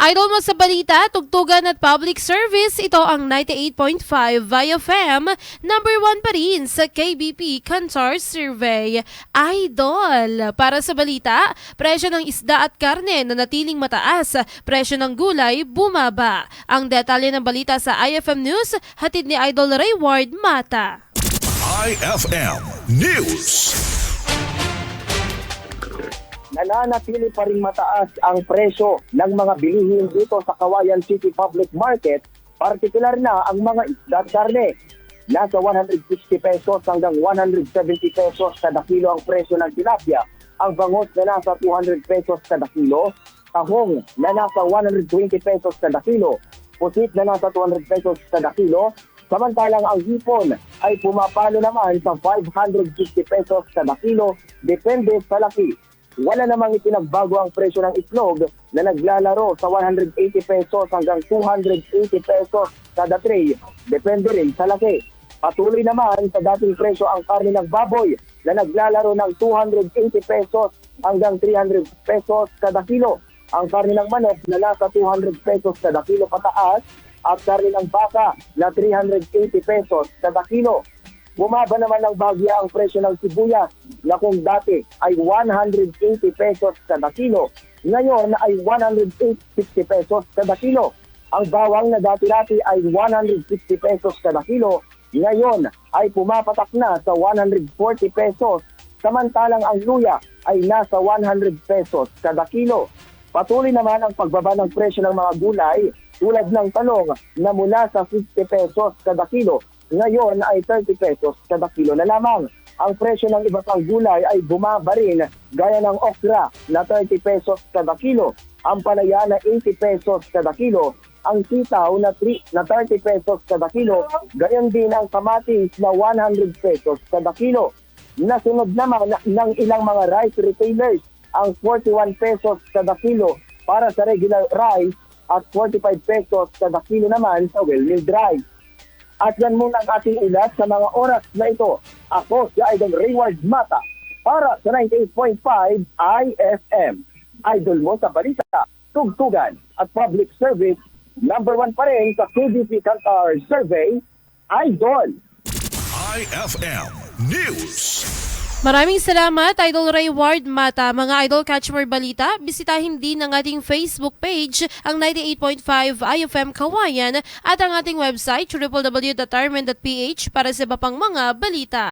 Idol mo sa balita, tugtugan at public service, ito ang 98.5 via FM, number 1 pa rin sa KBP Kantar Survey. Idol! Para sa balita, presyo ng isda at karne na natiling mataas, presyo ng gulay bumaba. Ang detalye ng balita sa IFM News, hatid ni Idol Ray Ward Mata. IFM News. Nananatili pa rin mataas ang presyo ng mga bilihin dito sa Kawayan City Public Market, partikular na ang mga isda at karne. Nasa 160 pesos hanggang 170 pesos kada kilo ang presyo ng tilapia. Ang bangos na nasa 200 pesos kada kilo, tahong na nasa 120 pesos kada kilo, pusit na nasa 200 pesos kada kilo, samantalang ang hipon ay pumapalo naman sa 550 pesos kada kilo, depende sa laki. Wala namang itinagbago ang presyo ng itlog na naglalaro sa 180 pesos hanggang 280 pesos kada tray. Depende rin sa laki. Patuloy naman sa dating presyo ang karne ng baboy na naglalaro ng 280 pesos hanggang 300 pesos kada kilo. Ang karne ng manok na nasa 200 pesos kada kilo pataas at karne ng baka na 380 pesos kada kilo. Bumaba naman ng bagya ang presyo ng sibuyas na kung dati ay 180 pesos kada kilo, ngayon ay 160 pesos kada kilo. Ang bawang na dati-dati ay 160 pesos kada kilo, ngayon ay pumapatak na sa 140 pesos. Samantalang ang luya ay nasa 100 pesos kada kilo. Patuloy naman ang pagbaba ng presyo ng mga gulay tulad ng talong na mula sa 50 pesos kada kilo, ngayon ay 30 pesos kada kilo na lamang. Ang presyo ng iba pang gulay ay bumaba rin gaya ng okra na 30 pesos kada kilo, ang palaya na 80 pesos kada kilo, ang sitaw na, 3, na 30 pesos kada kilo, gayon din ang kamatis na 100 pesos kada kilo. Nasunod naman ng ilang mga rice retailers ang 41 pesos kada kilo para sa regular rice at 45 pesos kada kilo naman sa well-milled rice. At yan muna ang ating ulat sa mga oras na ito. Ako si Idol Rayward Mata para sa 98.5 IFM. Idol mo sa balita, tugtugan at public service. Number one pa rin sa KBP Kantar Survey, Idol. IFM News. Maraming salamat, Idol Ray Ward Mata. Mga Idol Catch More Balita, bisitahin din ang ating Facebook page, ang 98.5 IFM Kawayan, at ang ating website, www.tarman.ph para sa iba pang mga balita.